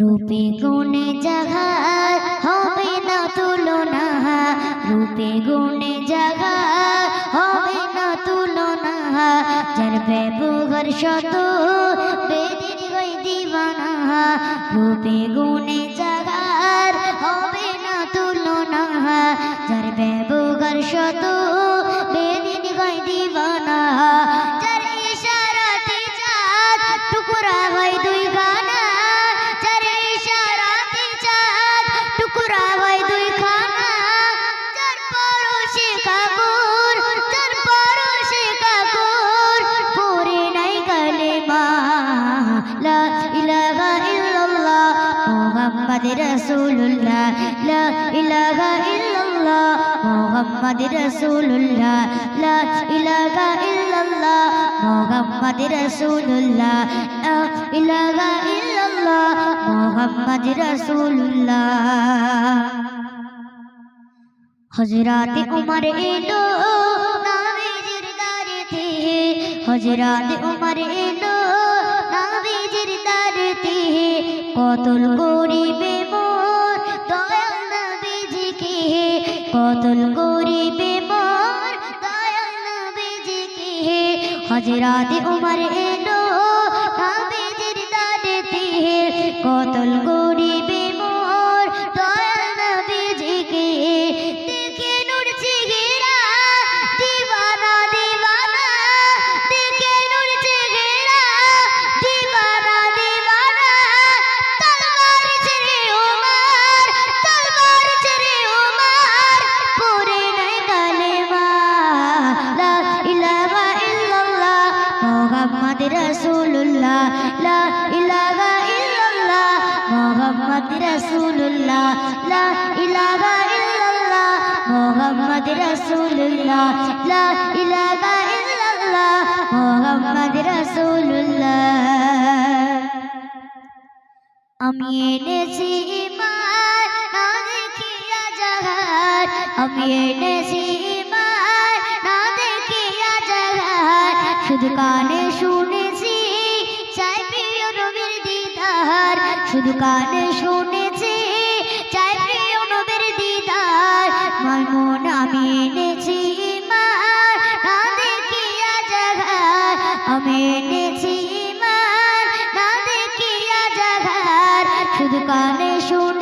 রূপে গুণে জাগার হবে না তুলনা রূপে গুণে জাগার হবে না তুলনা যার ব্যবহার শত গই দিবানা রূপে গুণে জাগার হবে না তুলনা যার ব্যবহার শত মুহাম্মদ রাসূলুল্লাহ লা ইলাহা ইল্লাল্লাহ মুহাম্মদ রাসূলুল্লাহ লা ইলাহা ইল্লাল্লাহ মুহাম্মদ রাসূলুল্লাহ লা ইলাহা ইল্লাল্লাহ মুহাম্মদ রাসূলুল্লাহ হজরত উমর এলো নাবিজির দারেতে হজরত উমর এলো নাবিজির দারেতে কতল করিবে মোর? দয়াল নবীজিকে কতল করিবে মোর? দয়াল নবীজিকে হজরত উমর এলো নাবিজির দারেতে কতল আমি এনেছি না দেখিয়া আমি এনেছি না দেখিয়া শুধু কানে শুনেছি শুধু কানে শুনেছি, চাই প্রিয় নবীর দিদার। মার মন আমি এনেছি ইমান না দেখিয়া জাহার আমি এনেছি মার না দেখিয়া জাগার শুধু কানে শুনেছি